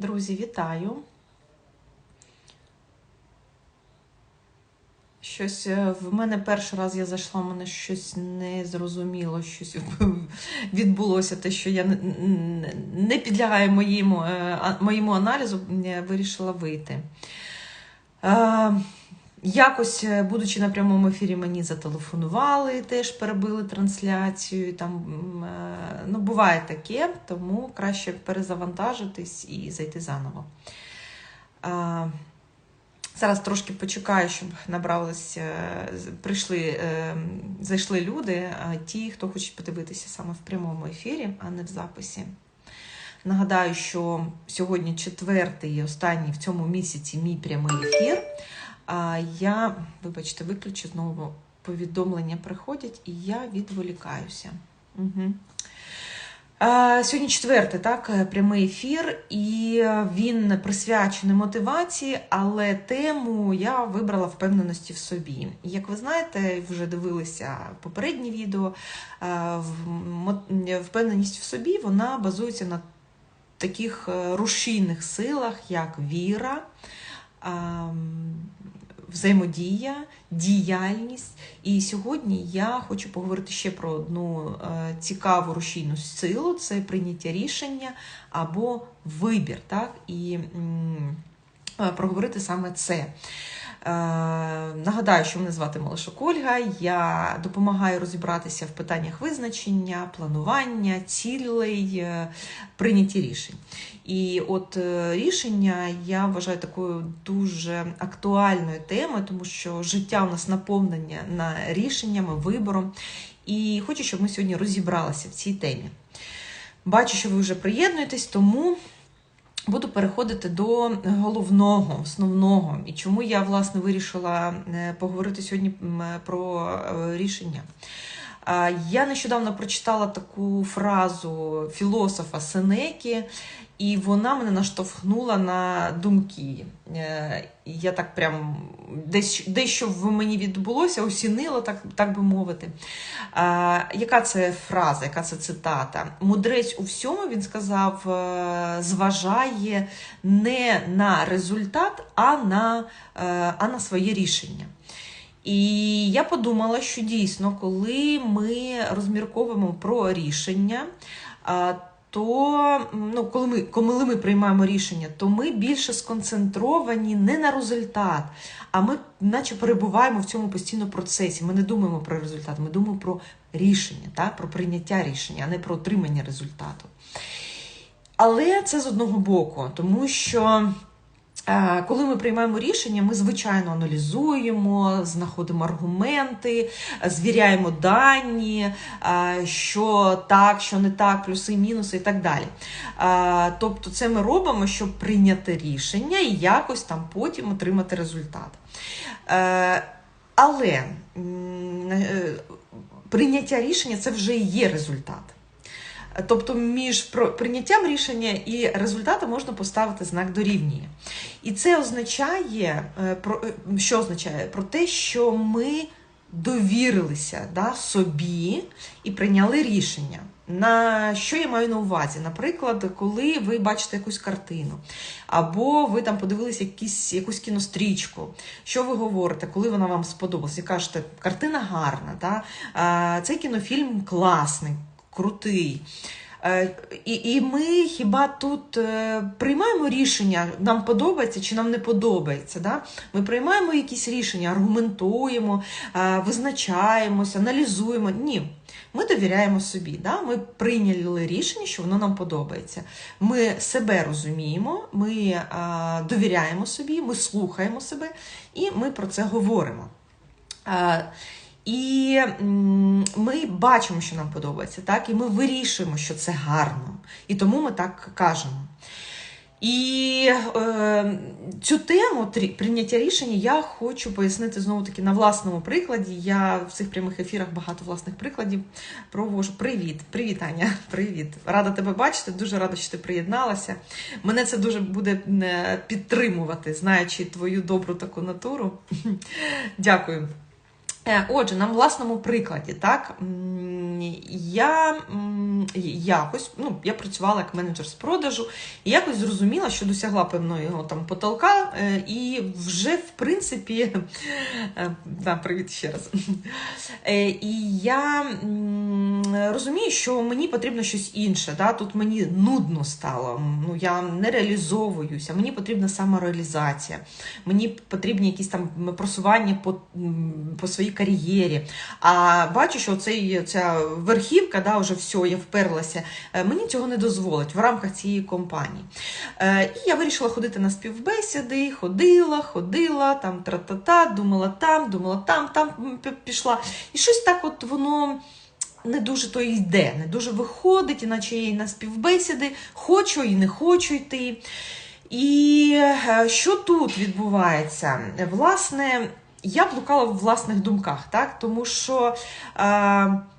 Друзі, вітаю. Щось е, в мене перший раз я зайшла, в мене щось не зрозуміло, щось відбулося, те, що я не- підлягаю моєму, е, моєму аналізу, я вирішила вийти. Якось, е, будучи на прямому ефірі, мені зателефонували, теж перебили трансляцію. Там, е, ну, буває таке, тому краще перезавантажитись і зайти заново. Зараз трошки почекаю, щоб набрались, е, прийшли, зайшли люди, ті, хто хоче подивитися саме в прямому ефірі, а не в записі. Нагадаю, що сьогодні четвертий і останній в цьому місяці мій прямий ефір. Я, вибачте, виключу знову повідомлення приходять, і я відволікаюся. Угу. Сьогодні четвертий, так, прямий ефір, і він присвячений мотивації, але тему я вибрала впевненості в собі. Як ви знаєте, вже дивилися попередні відео. Впевненість в собі вона базується на таких е, рушійних силах, як віра, взаємодія, діяльність. І сьогодні я хочу поговорити ще про одну е, цікаву рушійну силу це прийняття рішення або вибір. Так? І е, проговорити саме це. Е, Нагадаю, що мене звати Малишок Ольга. Я допомагаю розібратися в питаннях визначення, планування, цілей, е, прийняті рішень. І от е, рішення я вважаю такою дуже актуальною темою, тому що життя у нас наповнення на рішеннями, вибором. І хочу, щоб ми сьогодні розібралися в цій темі. Бачу, що ви вже приєднуєтесь, тому буду переходити до головного, основного. І чому я власне вирішила е, поговорити сьогодні про е, рішення. Я нещодавно прочитала таку фразу філософа Сенеки, і вона мене наштовхнула на думки. Е, Я так прям десь дещо в мені відбулося, осінило, так, так би мовити. Яка це фраза, яка це цитата? Мудрець у всьому він сказав, е, зважає не на результат, а на, е, а на своє рішення. І я подумала, що дійсно, коли ми розмірковуємо про рішення, то ну, коли ми, коли ми приймаємо рішення, то ми більше сконцентровані не на результат, а ми, наче, перебуваємо в цьому постійно процесі. Ми не думаємо про результат, ми думаємо про рішення, так? про прийняття рішення, а не про отримання результату. Але це з одного боку, тому що. Коли ми приймаємо рішення, ми звичайно аналізуємо, знаходимо аргументи, звіряємо дані, що так, що не так, плюси, мінуси і так далі. Тобто, це ми робимо, щоб прийняти рішення і якось там потім отримати результат. Але е, прийняття рішення це вже і є результат. Тобто між прийняттям рішення і результатом можна поставити знак дорівнює. І це означає, е, е, що означає? Про те, що ми довірилися да, собі і прийняли рішення. На що я маю на увазі? Наприклад, коли ви бачите якусь картину, або ви там подивилися якісь, якусь кінострічку, що ви говорите, коли вона вам сподобалась, і кажете, картина гарна, да? цей кінофільм класний, крутий. Е, І, і ми хіба тут е, приймаємо рішення, нам подобається чи нам не подобається. Да? Ми приймаємо якісь рішення, аргументуємо, е, визначаємося, аналізуємо. Ні. Ми довіряємо собі. Да? Ми прийняли рішення, що воно нам подобається. Ми себе розуміємо, ми довіряємо собі, ми слухаємо себе і ми про це говоримо. І ми бачимо, що нам подобається, так? і ми вирішуємо, що це гарно. І тому ми так кажемо. І е, цю тему прийняття рішення я хочу пояснити знову таки на власному прикладі. Я в цих прямих ефірах багато власних прикладів провожу. Привіт, привіт, Аня. Привіт. Рада тебе бачити. Дуже рада, що ти приєдналася. Мене це дуже буде е, підтримувати, знаючи твою добру таку натуру. Дякую. Е, Отже, на власному прикладі, так, я якось, ну, я працювала як менеджер з продажу, і якось зрозуміла, що досягла певного там потолка, е, і вже, в принципі, е, да, привіт ще раз. І я розумію, що мені потрібно щось інше. Да? Тут мені нудно стало, ну, я не реалізовуюся, мені потрібна самореалізація, мені потрібні якісь там просування по, по своїй кар'єрі. А бачу, що цей, ця верхівка, да, вже все, я вперлася, е, мені цього не дозволить в рамках цієї компанії. Е, І я вирішила ходити на співбесіди, ходила, ходила, там тра-та-та, думала там, думала там, там пішла. І щось так от воно. Не дуже то йде, не дуже виходить, іначе я і на співбесіди хочу і не хочу йти. І е, що тут відбувається? Власне, я блукала в власних думках, так? тому що е,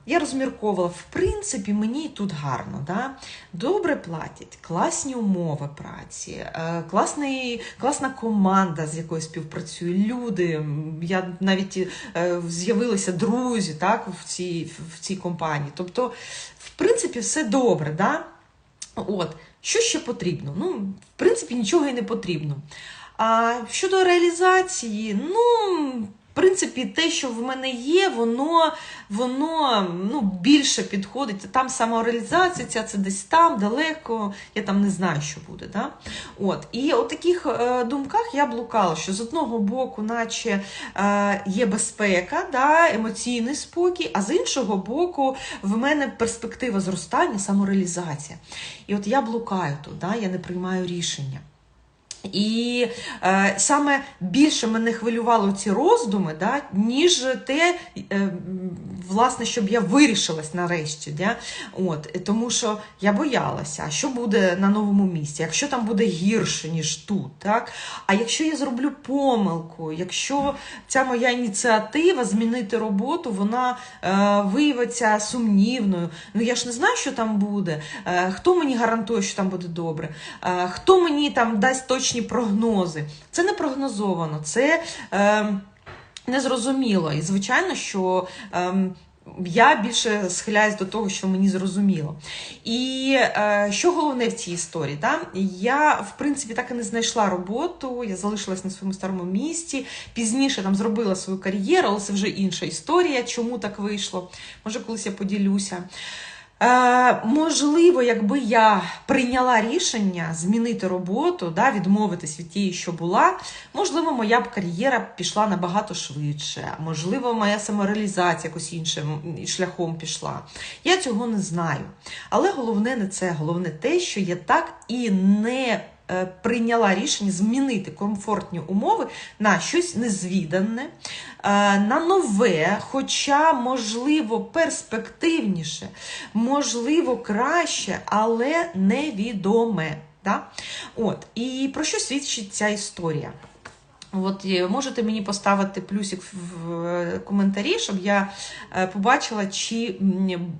я розмірковувала, в принципі, мені тут гарно. Да? Добре платять, класні умови праці, е, класний, класна команда, з якою співпрацюю, люди. Я навіть е, з'явилися друзі так, в, цій, в цій компанії. Тобто, в принципі, все добре. Да? От, що ще потрібно? Ну, в принципі, нічого і не потрібно. А щодо реалізації, ну, в принципі, те, що в мене є, воно, воно ну, більше підходить. Там самореалізація, ця це десь там, далеко, я там не знаю, що буде. Да? От. І у таких е, думках я блукала, що з одного боку, наче е, є безпека, да, емоційний спокій, а з іншого боку, в мене перспектива зростання, самореалізація. І от я блукаю тут, да, я не приймаю рішення. І е, саме більше мене хвилювало ці роздуми, да, ніж те, е, власне, щоб я вирішилась нарешті. Да? От, тому що я боялася, що буде на новому місці, якщо там буде гірше, ніж тут. Так? А якщо я зроблю помилку, якщо ця моя ініціатива змінити роботу, вона е, виявиться сумнівною. Ну я ж не знаю, що там буде. Е, хто мені гарантує, що там буде добре? Е, хто мені там дасть точні прогнози? Це не прогнозовано, це. Е, Незрозуміло. І звичайно, що ем, я більше схиляюсь до того, що мені зрозуміло. І е, що головне в цій історії? Да? Я, в принципі, так і не знайшла роботу, я залишилась на своєму старому місті. Пізніше там зробила свою кар'єру, але це вже інша історія, чому так вийшло. Може, колись я поділюся. Е, можливо, якби я прийняла рішення змінити роботу, да, відмовитись від тієї, що була, можливо, моя б кар'єра пішла набагато швидше, можливо, моя самореалізація якось іншим шляхом пішла. Я цього не знаю. Але головне не це, головне те, що я так і не прийняла рішення змінити комфортні умови на щось незвідане, е, на нове, хоча, можливо, перспективніше, можливо, краще, але невідоме. Да? От. І про що свідчить ця історія? От е, можете мені поставити плюсик в е, коментарі, щоб я е, побачила, чи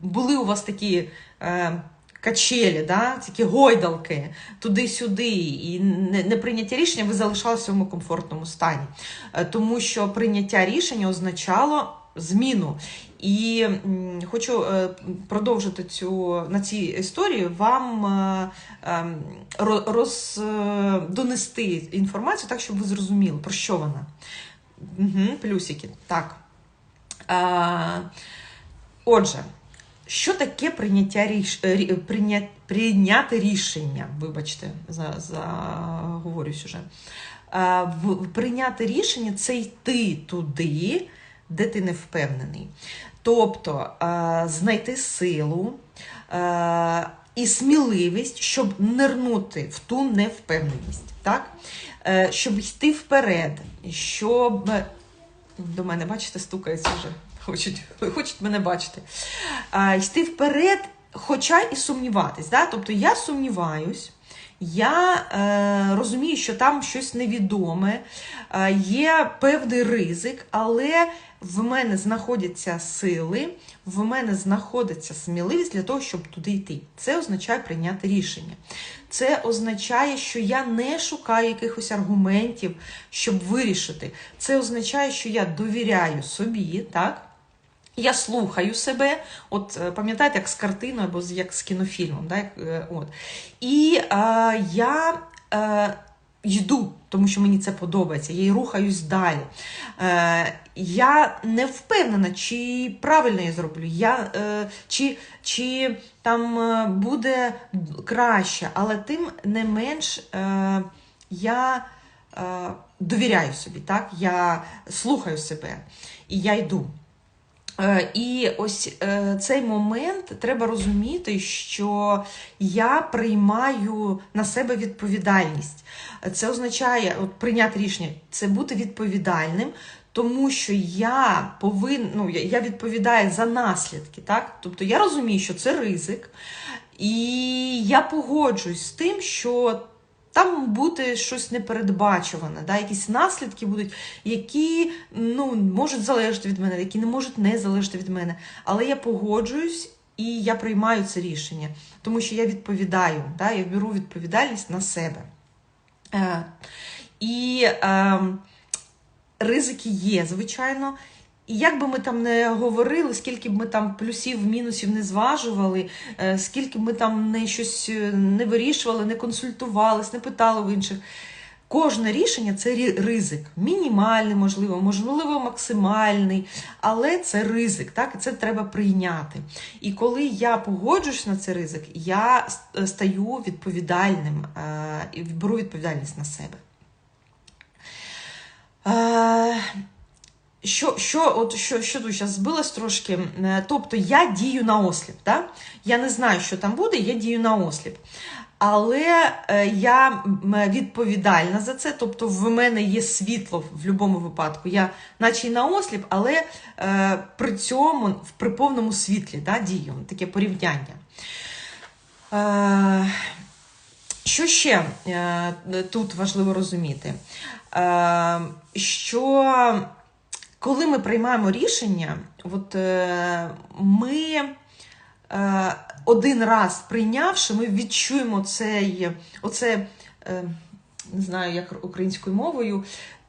були у вас такі е, качелі, да? такі гойдалки туди-сюди, і не, прийняття рішення, ви залишалися в цьому комфортному стані. Е, Тому що прийняття рішення означало зміну. І хочу е, продовжити цю на цій історії вам е, ем, роз, донести інформацію так, щоб ви зрозуміли, про що вона. Угу, плюсики. Так. Отже, що таке прийняття ріш... е, прийня... прийняти рішення? Вибачте, за, за... говорюсь уже. Прийняти рішення це йти туди, де ти не впевнений. Тобто знайти силу і сміливість, щоб нирнути в ту невпевненість, так? Е, щоб йти вперед, щоб до мене, бачите, стукається вже. Хочуть, хочуть мене бачити. А, йти вперед, хоча і сумніватись. Да? Тобто я сумніваюсь, я е, розумію, що там щось невідоме, е, є певний ризик, але в мене знаходяться сили, в мене знаходиться сміливість для того, щоб туди йти. Це означає прийняти рішення. це означає, що я не шукаю якихось аргументів, щоб вирішити. Це означає, що я довіряю собі, так? Я слухаю себе, от е, пам'ятаєте, як з картиною або як з кінофільмом. Да? е, От. І е, я е, йду, тому що мені це подобається, я й рухаюсь далі. Е, я не впевнена, чи правильно я зроблю, я, е, чи, чи там е, буде краще, але тим не менш е, я е, довіряю собі, так? я слухаю себе і я йду. Е, І ось е, цей момент треба розуміти, що я приймаю на себе відповідальність. Це означає от, прийняти рішення, це бути відповідальним, тому що я повин, ну, я- відповідаю за наслідки. Так? Тобто я розумію, що це ризик, і я погоджуюсь з тим, що там буде щось непередбачуване, да? якісь наслідки будуть, які ну, можуть залежати від мене, які не можуть не залежати від мене. Але я погоджуюсь і я приймаю це рішення, тому що я відповідаю, да? я беру відповідальність на себе. Е, і е, ризики є, звичайно. І як би ми там не говорили, скільки б ми там плюсів, мінусів не зважували, е, скільки б ми там не щось е, не вирішували, не консультувались, не питали в інших. Кожне рішення це ризик. Мінімальний, можливо, можливо, максимальний, але це ризик, так? І це треба прийняти. І коли я погоджуюсь на цей ризик, я стаю відповідальним е, і беру відповідальність на себе. Е, що, що, от, що, що тут зараз збилось трошки? Е, Тобто я дію на осліп. Да? Я не знаю, що там буде, я дію на осліп. Але е, я відповідальна за це, тобто в мене є світло в будь-якому випадку. Я наче й на осліп, але е, при цьому при повному світлі да, дію. Таке порівняння. Е, що ще е, тут важливо розуміти? Е, що коли ми приймаємо рішення, от е, ми е, один раз прийнявши, ми відчуємо цей, оце, е, не знаю, як українською мовою,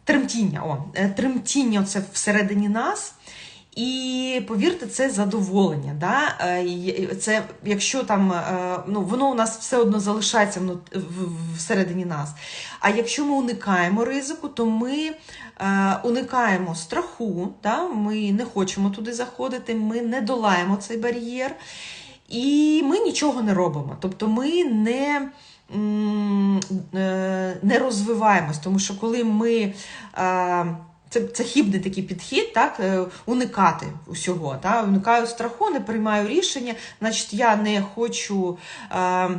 тремтіння. О, е, тремтіння оце всередині нас. І повірте, це задоволення. Да? Е, Це, якщо там, е, ну, воно у нас все одно залишається всередині нас. А якщо ми уникаємо ризику, то ми е, уникаємо страху, да? ми не хочемо туди заходити, ми не долаємо цей бар'єр, і ми нічого не робимо. Тобто ми не. Не розвиваємось, тому що коли ми це, це хібний такий підхід, так, е, уникати усього. Так, уникаю страху, не приймаю рішення, значить, я не хочу. Е,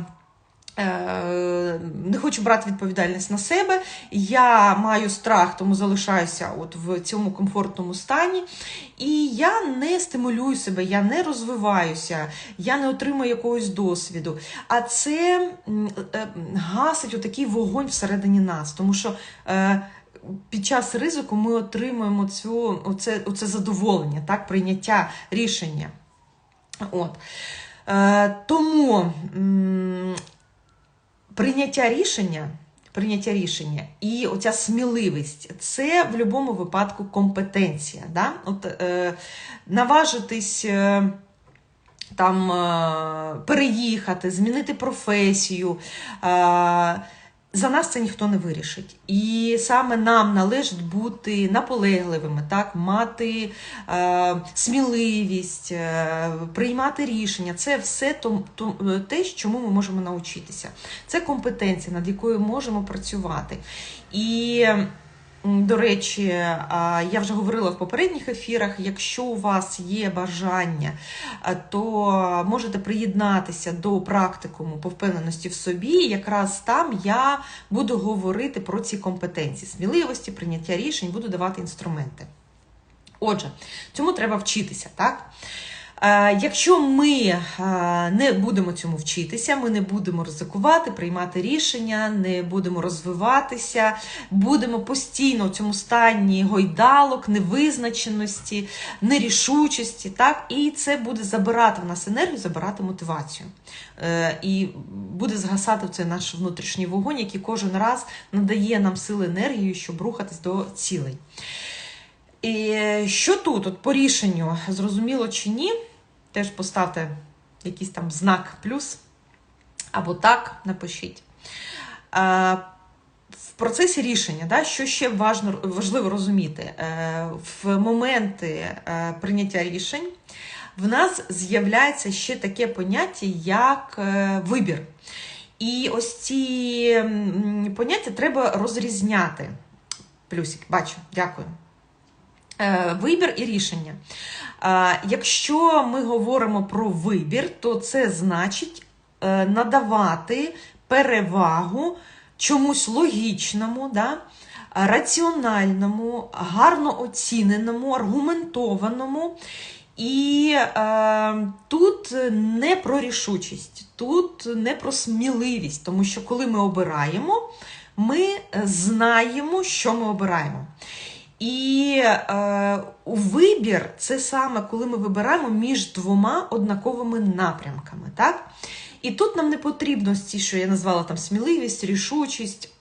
е, не хочу брати відповідальність на себе, я маю страх, тому залишаюся от в цьому комфортному стані. І я не стимулюю себе, я не розвиваюся, я не отримую якогось досвіду. А це е, гасить отакий вогонь всередині нас, тому що. Під час ризику ми отримуємо цю, оце, оце задоволення, так, прийняття рішення. От. Е, тому м, прийняття рішення, прийняття рішення і оця сміливість це в будь-якому випадку компетенція. Да? От, е, наважитись. Е, там е, переїхати, змінити професію. Е, за нас це ніхто не вирішить. І саме нам належить бути наполегливими, так, мати е, сміливість, е, приймати рішення. Це все то, то, е, те, чому ми можемо навчитися. Це компетенція, над якою можемо працювати. І До речі, я вже говорила в попередніх ефірах. Якщо у вас є бажання, то можете приєднатися до практикуму по впевненості в собі. Якраз там я буду говорити про ці компетенції, сміливості, прийняття рішень, буду давати інструменти. Отже, цьому треба вчитися, так? Е, Якщо ми е, не будемо цьому вчитися, ми не будемо ризикувати, приймати рішення, не будемо розвиватися, будемо постійно в цьому стані гойдалок, невизначеності, нерішучості, так? і це буде забирати в нас енергію, забирати мотивацію. Е, І буде згасати цей наш внутрішній вогонь, який кожен раз надає нам сили енергію, щоб рухатись до цілей. І що тут, от по рішенню, зрозуміло чи ні, теж поставте якийсь там знак плюс або так напишіть. В процесі рішення, да, що ще важливо розуміти, е, в моменти е, прийняття рішень в нас з'являється ще таке поняття, як е, вибір. І ось ці поняття треба розрізняти. Плюсик, бачу, дякую. Е, Вибір і рішення. Е, Якщо ми говоримо про вибір, то це значить е, надавати перевагу чомусь логічному, да, раціональному, гарно оціненому, аргументованому. І е, тут не про рішучість, тут не про сміливість, тому що коли ми обираємо, ми знаємо, що ми обираємо. І е, вибір це саме коли ми вибираємо між двома однаковими напрямками. Так? І тут нам не потрібно ті, що я назвала там сміливість, рішучість,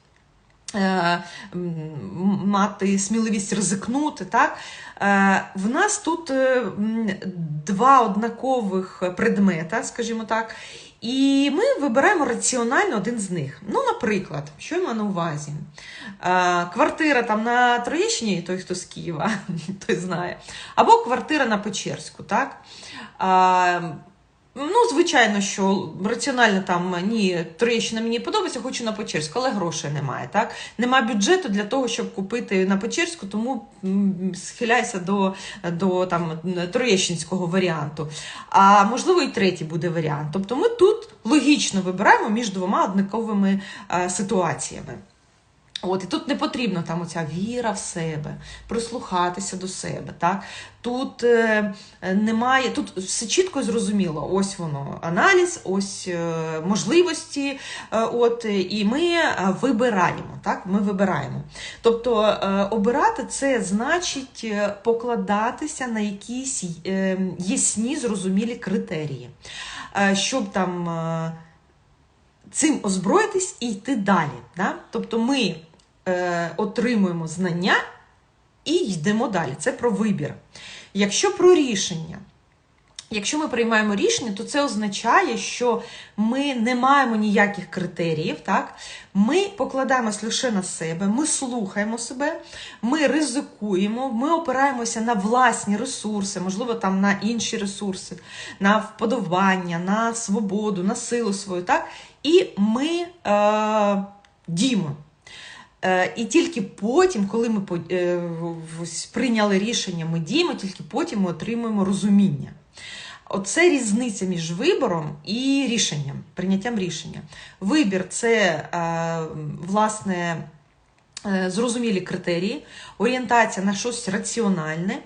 е, мати сміливість ризикнути. Так? Е, в нас тут е, два однакових предмета, скажімо так. І ми вибираємо раціонально один з них. Ну, наприклад, що я маю на увазі? Е, квартира там на Троєщині, той, хто з Києва, той знає, або квартира на Печерську. так? Е, Ну, звичайно, що раціонально там ні, Троєщина мені подобається, хочу на Печерську, але грошей немає. так? Нема бюджету для того, щоб купити на Печерську, тому схиляйся до до там, Троєщинського варіанту. А можливо, і третій буде варіант. Тобто ми тут логічно вибираємо між двома однаковими а, ситуаціями. От, І тут не потрібна там оця віра в себе, прислухатися до себе. Так? Тут е, немає, тут все чітко зрозуміло. Ось воно, аналіз, ось е, можливості. Е, от, І ми вибираємо. Так? Ми вибираємо. Тобто е, обирати це значить е, покладатися на якісь е, ясні, зрозумілі критерії, е, щоб там. Е, Цим озброїтись і йти далі. Да? Тобто ми е, отримуємо знання і йдемо далі. Це про вибір. Якщо про рішення, якщо ми приймаємо рішення, то це означає, що ми не маємо ніяких критеріїв. так? Ми покладаємось лише на себе, ми слухаємо себе, ми ризикуємо, ми опираємося на власні ресурси, можливо, там на інші ресурси, на вподобання, на свободу, на силу свою. так? І ми е, діємо. Е, і тільки потім, коли ми е, прийняли рішення, ми діємо, тільки потім ми отримуємо розуміння. Оце різниця між вибором і рішенням, прийняттям рішення. Вибір це, е, власне, зрозумілі критерії, орієнтація на щось раціональне,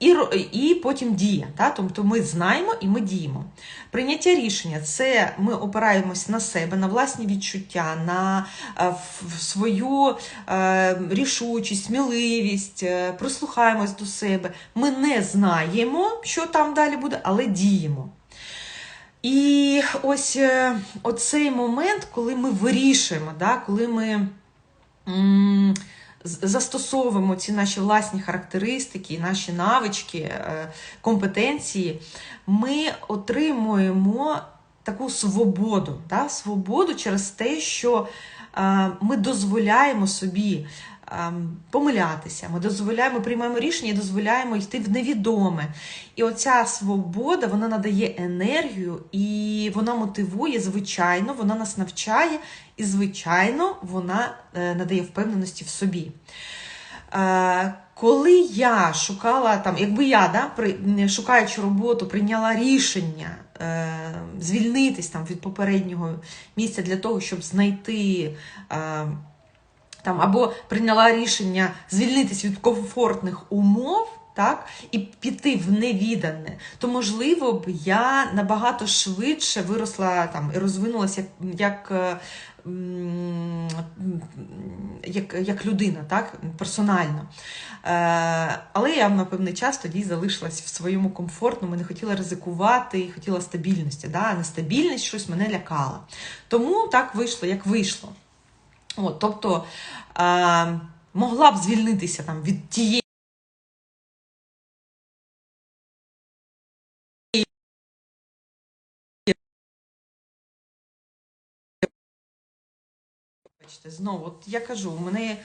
і і потім дія. Та? Тобто ми знаємо і ми діємо. Прийняття рішення це ми опираємось на себе, на власні відчуття, на е, свою е, рішучість, сміливість, е, прислухаємось до себе. Ми не знаємо, що там далі буде, але діємо. І ось оцей момент, коли ми вирішуємо, да, коли ми. Застосовуємо ці наші власні характеристики, наші навички, е, компетенції, ми отримуємо таку свободу, да? свободу через те, що е, ми дозволяємо собі помилятися. Ми дозволяємо, ми приймаємо рішення і дозволяємо йти в невідоме. І оця свобода вона надає енергію і вона мотивує, звичайно, вона нас навчає, і, звичайно, вона е, надає впевненості в собі. Е, коли я шукала там, якби я да, шукаючи роботу, прийняла рішення е, звільнитись там від попереднього місця для того, щоб знайти там або прийняла рішення звільнитися від комфортних умов, так, і піти в невідане, то можливо б я набагато швидше виросла там і розвинулася як. як е, як людина, так, персонально. Е, але я на певний час тоді залишилась в своєму комфортному, не хотіла ризикувати і хотіла стабільності. Да? А Нестабільність щось мене лякала. Тому так вийшло, як вийшло. От, тобто е, могла б звільнитися там, від тієї. Знову, от я кажу, у мене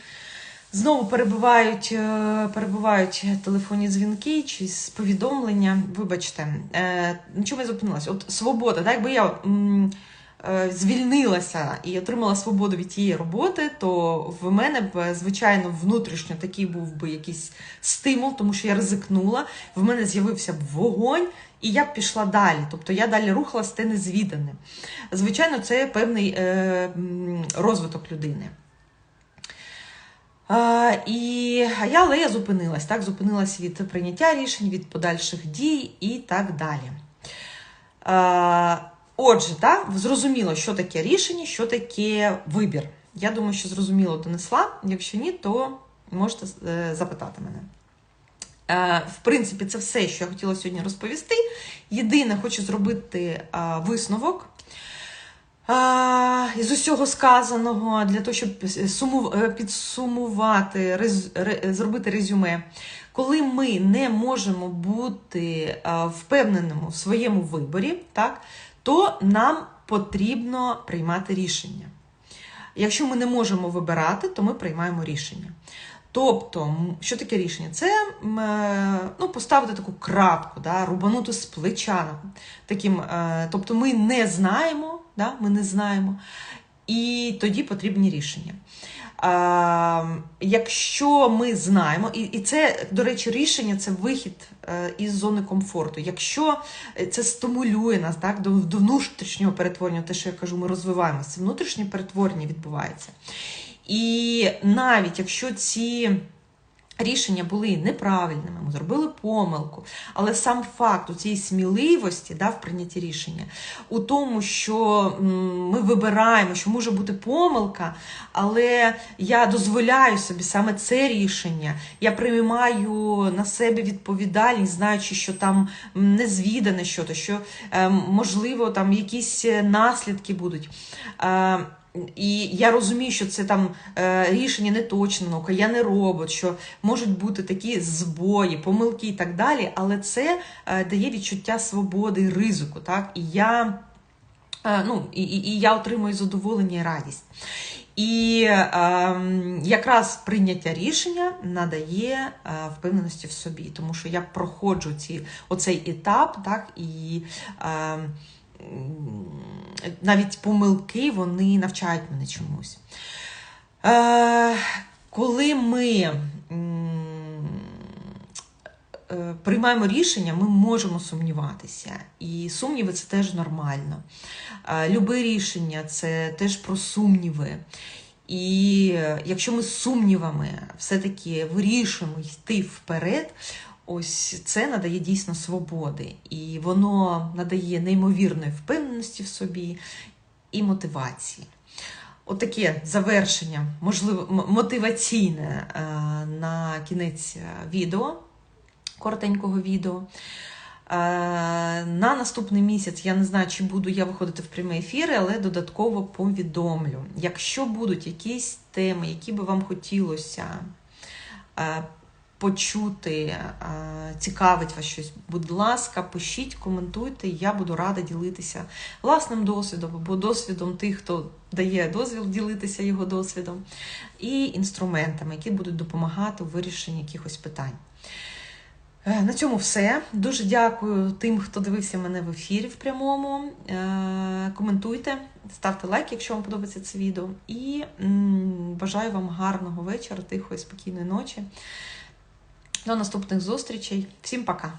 знову перебувають, е, перебувають телефонні дзвінки чи повідомлення. Вибачте, е, на чому я зупинилася? От свобода, так, якби я звільнилася і отримала свободу від тієї роботи, то в мене б, звичайно, внутрішньо такий був би якийсь стимул, тому що я ризикнула, в мене з'явився б вогонь. І я б пішла далі, тобто я далі рухалась те незвідане. Звичайно, це певний е, розвиток людини. А, і, я, але я зупинилась, так, зупинилась від прийняття рішень, від подальших дій і так далі. А, отже, так, зрозуміло, що таке рішення, що таке вибір. Я думаю, що зрозуміло донесла. Якщо ні, то можете е, запитати мене. Е, В принципі, це все, що я хотіла сьогодні розповісти. Єдине, хочу зробити е, висновок із усього сказаного для того, щоб підсумувати, зробити резюме. Коли ми не можемо бути впевненими в своєму виборі, так, то нам потрібно приймати рішення. Якщо ми не можемо вибирати, то ми приймаємо рішення. Тобто, що таке рішення? Це е, ну, поставити таку крапку, да, рубанути з плеча. Таким, е, тобто ми не знаємо, да, ми не знаємо, і тоді потрібні рішення. А, якщо ми знаємо, і, і це, до речі, рішення це вихід е, із зони комфорту. Якщо це стимулює нас так, до, до внутрішнього перетворення, те, що я кажу, ми розвиваємося, внутрішнє перетворення відбувається. І навіть якщо ці рішення були неправильними, ми зробили помилку, але сам факт у цій сміливості да, в прийнятті рішення, у тому, що ми вибираємо, що може бути помилка, але я дозволяю собі саме це рішення, я приймаю на себе відповідальність, знаючи, що там м, незвідане щось, що е, можливо там якісь наслідки будуть. І я розумію, що це там е, рішення не точно, я не робот, що можуть бути такі збої, помилки і так далі, але це е, дає відчуття свободи ризику. Так? І я е, ну, і, і, і я отримую задоволення і радість. І е, якраз прийняття рішення надає впевненості в собі, тому що я проходжу ці, оцей етап, так, і е, навіть помилки вони навчають мене чомусь. Е, коли ми е, приймаємо рішення, ми можемо сумніватися. І сумніви це теж нормально. Е, Любе рішення це теж про сумніви. І якщо ми з сумнівами все-таки вирішуємо йти вперед, ось це надає дійсно свободи. І воно надає неймовірної впевненості в собі і мотивації. Отаке завершення, можливо, мотиваційне е, на кінець відео, коротенького відео. Е, На наступний місяць я не знаю, чи буду я виходити в прямі ефіри, але додатково повідомлю. Якщо будуть якісь теми, які би вам хотілося е, почути, е, цікавить вас щось, будь ласка, пишіть, коментуйте, я буду рада ділитися власним досвідом або досвідом тих, хто дає дозвіл ділитися його досвідом, і інструментами, які будуть допомагати у вирішенні якихось питань. Е, На цьому все. Дуже дякую тим, хто дивився мене в ефірі в прямому. Е, Коментуйте, ставте лайк, якщо вам подобається це відео. І бажаю вам гарного вечора, тихої, спокійної ночі. До наступних зустрічей. Всім пока!